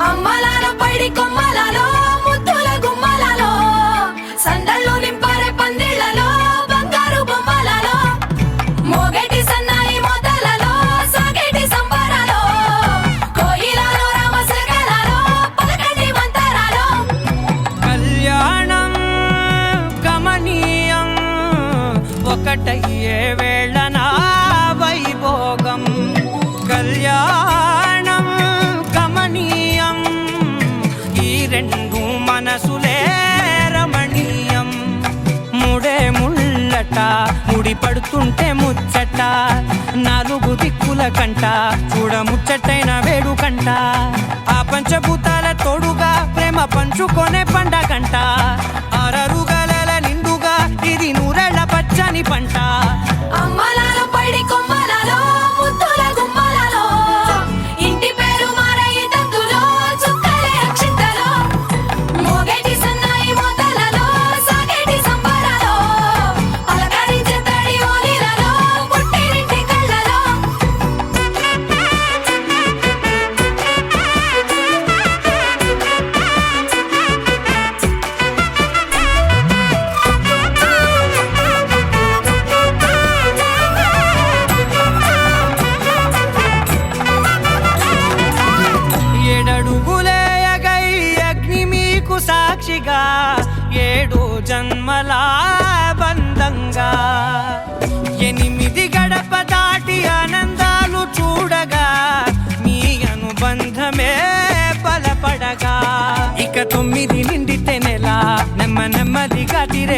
అమ్మలాన పైడి కొమ్మలలో ముచ్చట ముడి పడుతుంటే ముచ్చట నాలుగు దిక్కుల కంట చూడ ముచ్చటైన వేడుకంట ఆ పంచభూతాల తోడుగా ప్రేమ పంచుకొనే పండగంట.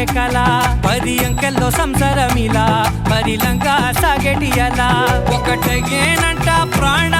ಕಲ ಪರಿ ಅಂಕೆಲ್ಲೋ ಸಂಸಾರ ಮಿಲ ಮರಿ ಲಂಕ ಸಾಗೆಟಿಯಲ ಒಕ್ಕಟಗೇನಂಟ ಪ್ರಾಣ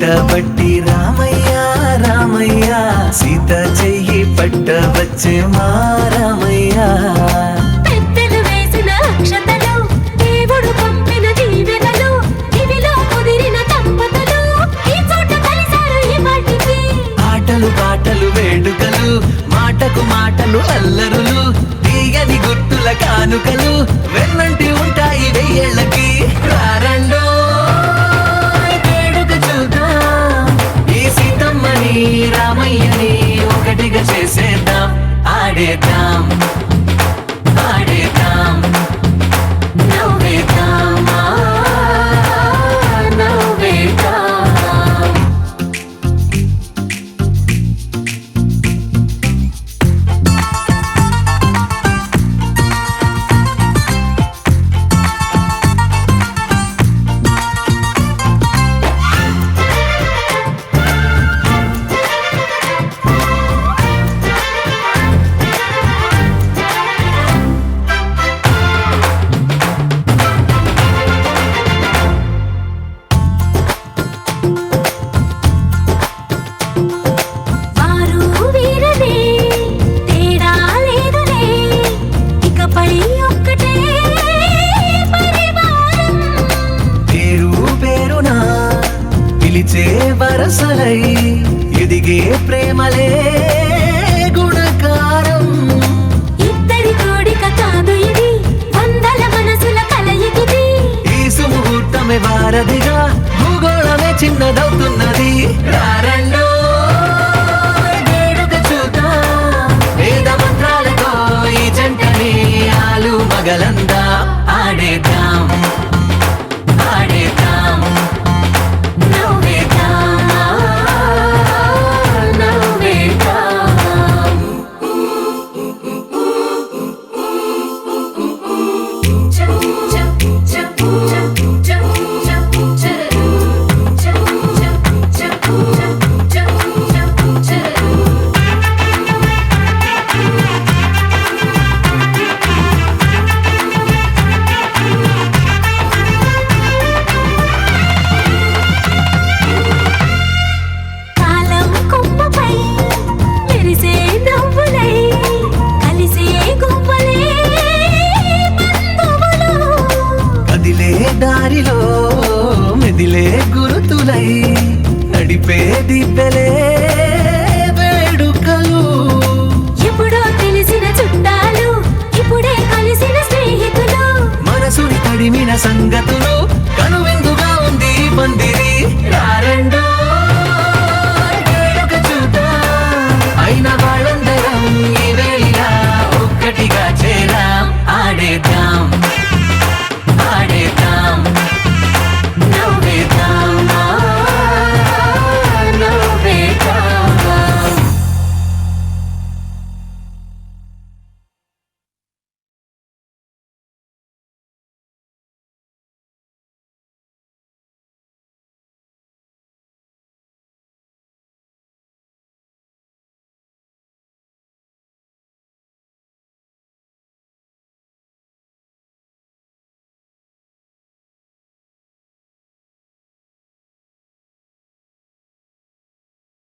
పట్టబట్టి రామయ్య రామయ్య సీత చెయ్యి పట్టవచ్చే మా రామయ్య. పాటలు మాటకు మాటలు అల్లరులు తీయని గుర్తుల కానుకలు. వరసలై ఎదిగే ప్రేమలే గుణకారం. ఇద్దరి కోడిక కాదు ఇది వందల మనసుల కలయికిది. ఈ సుముహూర్తమే వారధిగా భూగోళమే చిన్నదవుతున్నది. రారండో చూద్దాం. వేద మంత్రాలతో ఈ జంటని ఆలు మగలందా?